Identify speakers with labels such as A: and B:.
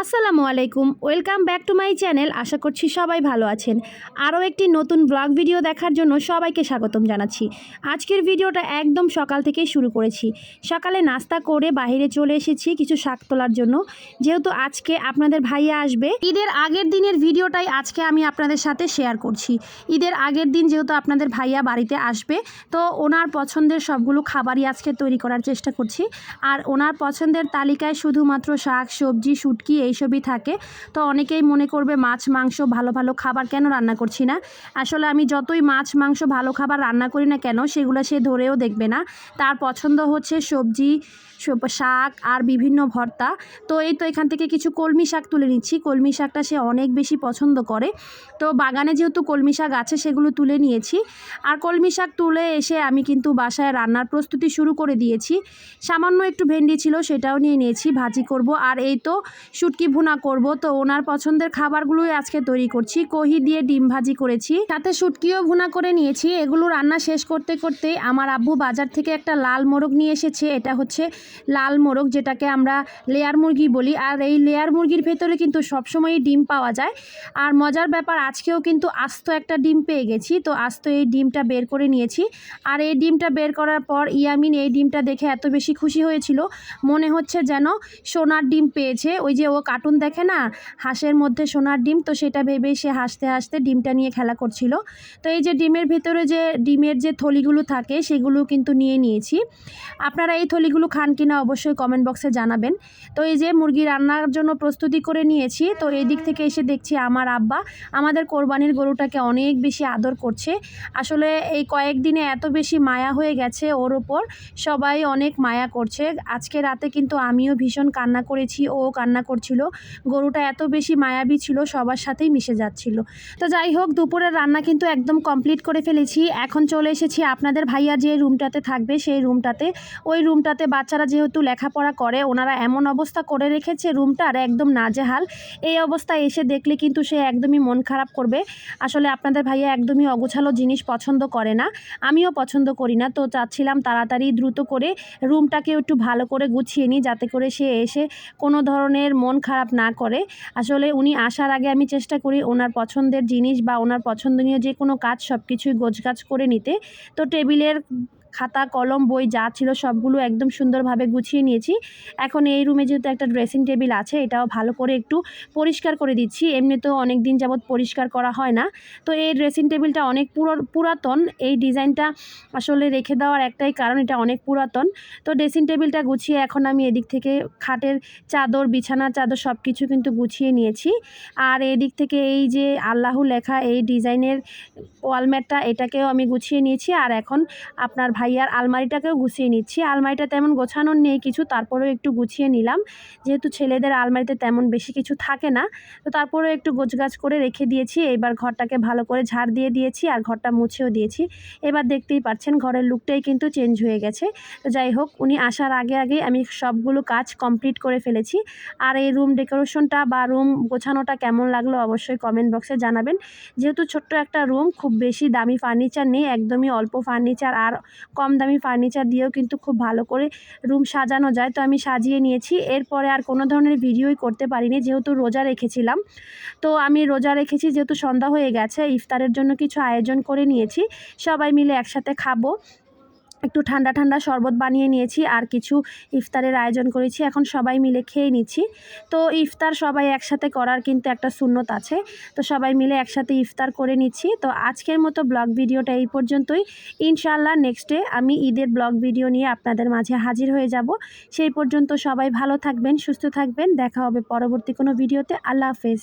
A: আসসালামু আলাইকুম, welcome back to my channel. আশা করছি সবাই ভালো আছেন। আরও একটি নতুন ব্লগ ভিডিও দেখার জন্য সবাইকে স্বাগতম জানাচ্ছি। আজকের ভিডিওটা একদম সকাল থেকেই শুরু করেছি। সকালে নাস্তা করে বাইরে চলে এসেছি কিছু শাক তোলার জন্য। যেহেতু আজকে আপনাদের ভাইয়া আসবে, ঈদের আগের দিনের ভিডিওটাই আজকে আমি আপনাদের সাথে শেয়ার করছি। ঈদের আগের দিন যেহেতু আপনাদের ভাইয়া বাড়িতে আসবে, তো ওনার পছন্দের সবগুলো খাবারই আজকে তৈরি করার চেষ্টা করছি। আর ওনার পছন্দের তালিকায় শুধুমাত্র শাক, সবজি, শুটকি এইসবই থাকে। তো অনেকেই মনে করবে মাছ, মাংস ভালো ভালো খাবার কেন রান্না করছি না? আসলে আমি যতই মাছ, মাংস ভালো খাবার রান্না করি না কেন, সেগুলো সে ধরেও দেখবে না। তার পছন্দ হচ্ছে সবজি সব- শাক আর বিভিন্ন ভর্তা। তো এই তো এখান থেকে কিছু কলমি শাক তুলে নিচ্ছি। কলমি শাকটা সে অনেক বেশি পছন্দ করে। তো বাগানে যেহেতু কলমি শাক আছে, সেগুলো তুলে নিয়েছি। আর কলমি শাক তুলে এসে আমি কিন্তু বাসায় রান্নার প্রস্তুতি শুরু করে দিয়েছি। সামান্য একটু ভেন্ডি ছিল, সেটাও নিয়ে নিয়েছি, ভাজি করব। আর এই তো শুটকি ভুনা করব। তো ওনার পছন্দের খাবারগুলোই আজকে তৈরি করছি। কহি দিয়ে ডিম ভাজি করেছি। সাথে শুটকিও ভুনা করে নিয়েছি। এগুলো রান্না শেষ করতে করতে আমার আব্বু বাজার থেকে একটা লাল মোরগ নিয়ে এসেছে। এটা হচ্ছে লাল মোরগ, যেটাকে আমরা লেয়ার মুরগি বলি। আর এই লেয়ার মুরগির ভেতরে কিন্তু সবসময়ই ডিম পাওয়া যায়। আর মজার ব্যাপার, আজকেও কিন্তু আস্ত একটা ডিম পেয়ে গেছি। তো আস্ত এই ডিমটা বের করে নিয়েছি। আর এই ডিমটা বের করার পর ইয়ামিন এই ডিমটা দেখে এত বেশি খুশি হয়েছিল। মনে হচ্ছে যেন সোনার ডিম পেয়েছে। ওই যে ও কার্টুন দেখে না, হাঁসের মধ্যে সোনার ডিম, তো সেটা ভেবেই সে হাসতে হাসতে ডিমটা নিয়ে খেলা করছিল। তো এই যে ডিমের ভেতরে যে, ডিমের যে থলিগুলো থাকে, সেগুলো কিন্তু নিয়ে নিয়েছি। আপনারা এই থলিগুলো খান কিনা অবশ্যই কমেন্ট বক্সে জানাবেন। তো এই যে মুরগি রান্নার জন্য প্রস্তুতি করে নিয়েছি, তো এই দিক থেকে এসে দেখছি আমার আব্বা আমাদের কোরবানির গরুটাকে অনেক বেশি আদর করছে। আসলে এই কয়েকদিনে এত বেশি মায়া হয়ে গেছে ওর ওপর, সবাই অনেক মায়া করছে। আজকে রাতে কিন্তু আমিও ভীষণ কান্না করেছি, ও কান্না করছিল। গরুটা এত বেশি মায়াবী ছিল, সবার সাথেই মিশে যাচ্ছিল। তো যাই হোক, দুপুরের রান্না কিন্তু একদম কমপ্লিট করে ফেলেছি। এখন চলে এসেছি আপনাদের ভাইয়া যে রুমটাতে থাকবে, সেই রুমটাতে ওই রুমটাতে বাচ্চারা যেহেতু লেখাপড়া করে, ওনারা এমন অবস্থা করে রেখেছে রুমটার একদম নাজেহাল। এই অবস্থায় এসে দেখলে কিন্তু সে একদমই মন খারাপ করবে। আসলে আপনাদের ভাইয়া একদমই অগোছালো জিনিস পছন্দ করে না। আমিও পছন্দ করি না, তো চাচ্ছিলাম তাড়াতাড়ি দ্রুত করে রুমটাকে একটু ভালো করে গুছিয়ে নিই, যাতে করে সে এসে কোনো ধরনের মন খারাপ না করে। আসলে উনি আসার আগে আমি চেষ্টা করি ওনার পছন্দের জিনিস বা ওনার পছন্দনীয় যে কোনো কাজ সব কিছুই গোছগাছ করে নিতে। তো টেবিলের খাতা, কলম, বই যা ছিল সবগুলো একদম সুন্দরভাবে গুছিয়ে নিয়েছি। এখন এই রুমে যেহেতু একটা ড্রেসিং টেবিল আছে, এটাও ভালো করে একটু পরিষ্কার করে দিচ্ছি। এমনিতেও অনেক দিন যাবৎ পরিষ্কার করা হয় না। তো এই ড্রেসিং টেবিলটা অনেক পুরো, পুরাতন। এই ডিজাইনটা আসলে রেখে দেওয়ার একটাই কারণ, এটা অনেক পুরাতন। তো ড্রেসিং টেবিলটা গুছিয়ে এখন আমি এদিক থেকে খাটের চাদর, বিছানার চাদর সব কিছু কিন্তু গুছিয়ে নিয়েছি। আর এদিক থেকে এই যে আল্লাহ লেখা এই ডিজাইনের ওয়ালম্যাটটা এটাকেও আমি গুছিয়ে নিয়েছি। আর এখন আপনার ভাইয়ার আলমারিটাকেও গুছিয়ে নিচ্ছি। আলমারিটা তেমন গোছানোর নেই কিছু, তারপরেও একটু গুছিয়ে নিলাম। যেহেতু ছেলেদের আলমারিতে তেমন বেশি কিছু থাকে না, তো তারপরেও একটু গোছগাছ করে রেখে দিয়েছি। এবার ঘরটাকে ভালো করে ঝাড় দিয়ে দিয়েছি আর ঘরটা মুছেও দিয়েছি। এবার দেখতেই পাচ্ছেন ঘরের লুকটাই কিন্তু চেঞ্জ হয়ে গেছে। তো যাই হোক, উনি আসার আগে আগে আমি সবগুলো কাজ কমপ্লিট করে ফেলেছি। আর এই রুম ডেকোরেশনটা বা রুম গোছানোটা কেমন লাগল অবশ্যই কমেন্ট বক্সে জানাবেন। যেহেতু ছোট্ট একটা রুম, খুব বেশি দামি ফার্নিচার নেই, একদমই অল্প ফার্নিচার আর কম দামি ফার্নিচার দিয়েও কিন্তু খুব ভালো করে রুম সাজানো যায়। তো আমি সাজিয়ে নিয়েছি। এরপরে আর কোনো ধরনের ভিডিওই করতে পারিনি, যেহেতু রোজা রেখেছিলাম। তো আমি রোজা রেখেছি, যেহেতু সন্ধ্যা হয়ে গেছে, ইফতারের জন্য কিছু আয়োজন করে নিয়েছি। সবাই মিলে একসাথে খাব। একটু ঠান্ডা ঠান্ডা শরবত বানিয়ে নিয়েছি আর কিছু ইফতারের আয়োজন করেছি। এখন সবাই মিলে খেয়ে নিচ্ছি। তো ইফতার সবাই একসাথে করার কিন্তু একটা সুন্নত আছে। তো সবাই মিলে একসাথে ইফতার করে নিচ্ছি। তো আজকের মতো ব্লগ ভিডিওটা এই পর্যন্তই। ইনশাল্লাহ নেক্সট ডে আমি ঈদের ব্লগ ভিডিও নিয়ে আপনাদের মাঝে হাজির হয়ে যাব। সেই পর্যন্ত সবাই ভালো থাকবেন, সুস্থ থাকবেন। দেখা হবে পরবর্তী কোনো ভিডিওতে। আল্লাহ হাফেজ।